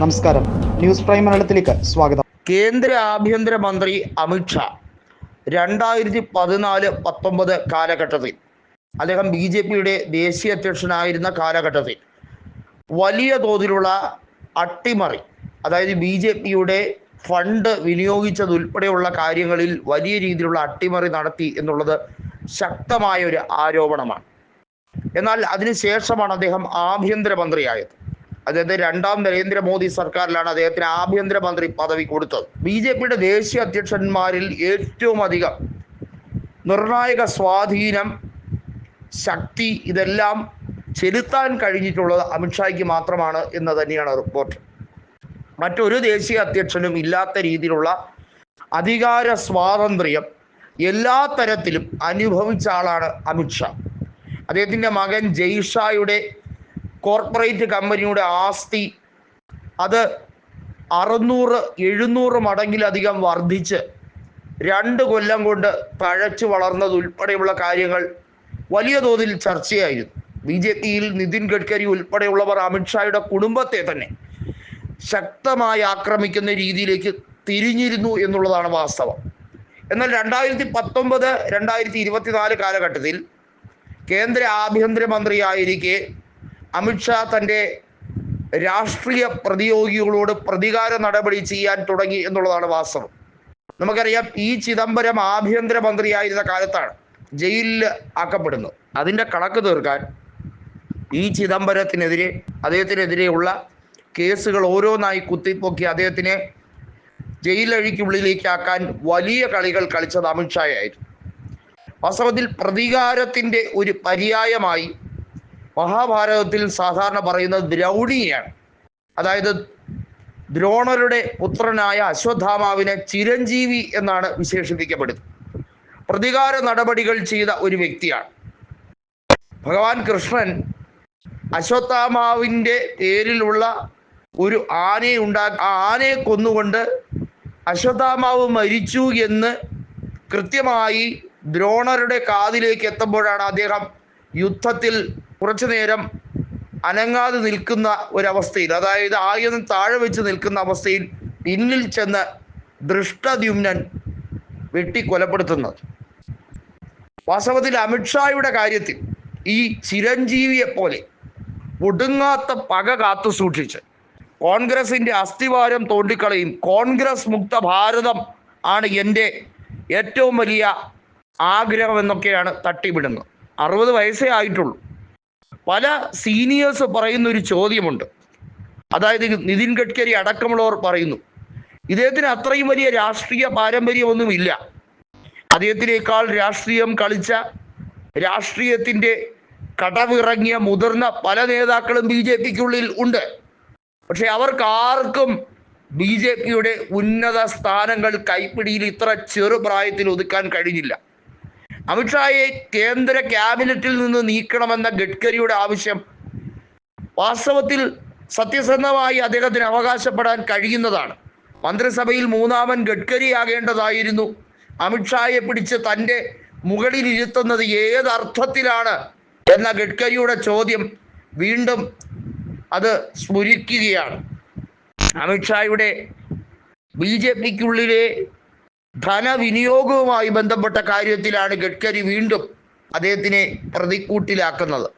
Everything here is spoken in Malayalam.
നമസ്കാരം. ന്യൂസ് പ്രൈം മലയാളത്തിലേക്ക് സ്വാഗതം. കേന്ദ്ര ആഭ്യന്തര മന്ത്രി അമിത്ഷാ രണ്ടായിരത്തി പതിനാല് പത്തൊമ്പത് കാലഘട്ടത്തിൽ അദ്ദേഹം ബി ജെ പിയുടെ ദേശീയ അധ്യക്ഷനായിരുന്ന കാലഘട്ടത്തിൽ വലിയ തോതിലുള്ള അട്ടിമറി അതായത് ബി ജെ പിയുടെ ഫണ്ട് വിനിയോഗിച്ചതുൾപ്പെടെയുള്ള കാര്യങ്ങളിൽ വലിയ രീതിയിലുള്ള അട്ടിമറി നടത്തി എന്നുള്ളത് ശക്തമായ ഒരു ആരോപണമാണ്. എന്നാൽ അതിനുശേഷമാണ് അദ്ദേഹം ആഭ്യന്തരമന്ത്രിയായത്. അതായത് രണ്ടാം നരേന്ദ്രമോദി സർക്കാരിലാണ് അദ്ദേഹത്തിന് ആഭ്യന്തരമന്ത്രി പദവി കൊടുത്തത്. ബി ജെ പിയുടെ ദേശീയ അധ്യക്ഷന്മാരിൽ ഏറ്റവും അധികം നിർണായക സ്വാധീനം ശക്തി ഇതെല്ലാം ചെലുത്താൻ കഴിഞ്ഞിട്ടുള്ളത് അമിത്ഷായ്ക്ക് മാത്രമാണ് എന്ന് തന്നെയാണ് റിപ്പോർട്ട്. മറ്റൊരു ദേശീയ അധ്യക്ഷനും ഇല്ലാത്ത രീതിയിലുള്ള അധികാര സ്വാതന്ത്ര്യം എല്ലാ തരത്തിലും അനുഭവിച്ച ആളാണ് അമിത്ഷാ. അദ്ദേഹത്തിന്റെ മകൻ ജയ്ഷായുടെ കോർപ്പറേറ്റ് കമ്പനിയുടെ ആസ്തി അത് അറുന്നൂറ് എഴുന്നൂറ് മടങ്ങിലധികം വർദ്ധിച്ച് രണ്ട് കൊല്ലം കൊണ്ട് പഴച്ചു വളർന്നത് ഉൾപ്പെടെയുള്ള കാര്യങ്ങൾ വലിയ തോതിൽ ചർച്ചയായിരുന്നു. ബി ജെ പിയിൽ നിതിൻ ഗഡ്കരി ഉൾപ്പെടെയുള്ളവർ അമിത്ഷായുടെ കുടുംബത്തെ തന്നെ ശക്തമായി ആക്രമിക്കുന്ന രീതിയിലേക്ക് തിരിഞ്ഞിരുന്നു എന്നുള്ളതാണ് വാസ്തവം. എന്നാൽ രണ്ടായിരത്തി പത്തൊമ്പത് രണ്ടായിരത്തി ഇരുപത്തിനാല് കാലഘട്ടത്തിൽ കേന്ദ്ര ആഭ്യന്തരമന്ത്രിയായിരിക്കെ അമിത്ഷാ തന്റെ രാഷ്ട്രീയ പ്രതിയോഗികളോട് പ്രതികാര നടപടി ചെയ്യാൻ തുടങ്ങി എന്നുള്ളതാണ് വാസ്തവം. നമുക്കറിയാം ഈ ചിദംബരം ആഭ്യന്തരമന്ത്രിയായിരുന്ന കാലത്താണ് ജയിലിൽ ആക്കപ്പെടുന്നത്. അതിന്റെ കണക്ക് തീർക്കാൻ ഈ ചിദംബരത്തിനെതിരെ അദ്ദേഹത്തിനെതിരെയുള്ള കേസുകൾ ഓരോന്നായി കുത്തിപ്പൊക്കി അദ്ദേഹത്തിനെ ജയിലഴിക്കുള്ളിലേക്കാക്കാൻ വലിയ കളികൾ കളിച്ചത് അമിത്ഷായായിരുന്നു വാസ്തവത്തിൽ പ്രതികാരത്തിന്റെ ഒരു പര്യായമായി മഹാഭാരതത്തിൽ സാധാരണ പറയുന്നത് ദ്രൗണിയാണ്. അതായത് ദ്രോണരുടെ പുത്രനായ അശ്വത്ഥാമാവിനെ ചിരഞ്ജീവി എന്നാണ് വിശേഷിപ്പിക്കപ്പെടുന്നത്. പ്രതികാര നടപടികൾ ചെയ്ത ഒരു വ്യക്തിയാണ്. ഭഗവാൻ കൃഷ്ണൻ അശ്വത്ഥാമാവിന്റെ പേരിലുള്ള ഒരു ആനയെ ഉണ്ടാ ആ ആനയെ കൊന്നുകൊണ്ട് അശ്വത്ഥാമാവ് മരിച്ചു എന്ന് കൃത്യമായി ദ്രോണരുടെ കാതിലേക്ക് എത്തുമ്പോഴാണ് അദ്ദേഹം യുദ്ധത്തിൽ കുറച്ചു നേരം അനങ്ങാതെ നിൽക്കുന്ന ഒരവസ്ഥയിൽ അതായത് ആയുധം താഴെ വെച്ച് നിൽക്കുന്ന അവസ്ഥയിൽ പിന്നിൽ ചെന്ന് ദൃഷ്ടദ്യുമ്നൻ വെട്ടി കൊലപ്പെടുത്തുന്നത് വാസ്തവത്തിൽ അമിത്ഷായുടെ കാര്യത്തിൽ ഈ ചിരഞ്ജീവിയെ പോലെ ഒടുങ്ങാത്ത പക കാത്തു സൂക്ഷിച്ച് കോൺഗ്രസിന്റെ അസ്ഥിവാരം തോണ്ടിക്കളയും കോൺഗ്രസ് മുക്ത ഭാരതം ആണ് എന്റെ ഏറ്റവും വലിയ ആഗ്രഹം എന്നൊക്കെയാണ് തട്ടിവിടുന്നത്. അറുപത് വയസ്സേ ആയിട്ടുള്ളൂ. പല സീനിയേഴ്സ് പറയുന്ന ഒരു ചോദ്യമുണ്ട്. അതായത് നിതിൻ ഗഡ്കരി അടക്കമുള്ളവർ പറയുന്നു ഇദ്ദേഹത്തിന് അത്രയും വലിയ രാഷ്ട്രീയ പാരമ്പര്യമൊന്നുമില്ല. അദ്ദേഹത്തിനേക്കാൾ രാഷ്ട്രീയം കളിച്ച രാഷ്ട്രീയത്തിന്റെ കടവിറങ്ങിയ മുതിർന്ന പല നേതാക്കളും ബി ജെ പിക്കുള്ളിൽ ഉണ്ട്. പക്ഷെ അവർക്ക് ആർക്കും ബി ജെ പിയുടെ ഉന്നത സ്ഥാനങ്ങൾ കൈപ്പിടിയിൽ ഇത്ര ചെറുപ്രായത്തിൽ ഒതുക്കാൻ കഴിഞ്ഞില്ല. അമിത്ഷായെ കേന്ദ്ര ക്യാബിനറ്റിൽ നിന്ന് നീക്കണമെന്ന ഗഡ്കരിയുടെ ആവശ്യം വാസ്തവത്തിൽ സത്യസന്ധമായി അദ്ദേഹത്തിന് അവകാശപ്പെടാൻ കഴിയുന്നതാണ്. മന്ത്രിസഭയിൽ മൂന്നാമൻ ഗഡ്കരിയാകേണ്ടതായിരുന്നു. അമിത്ഷായെ പിടിച്ച് തന്റെ മുകളിൽ ഇരുത്തുന്നത് ഏതർത്ഥത്തിലാണ് എന്ന ഗഡ്കരിയുടെ ചോദ്യം വീണ്ടും അത് സ്മരിക്കുകയാണ് അമിത്ഷായുടെ ബി ജെ പിക്കുള്ളിലെ ധനവിനിയോഗവുമായി ബന്ധപ്പെട്ട കാര്യത്തിലാണ് ഗഡ്കരി വീണ്ടും അദ്ദേഹത്തിനെ പ്രതിക്കൂട്ടിലാക്കുന്നത്.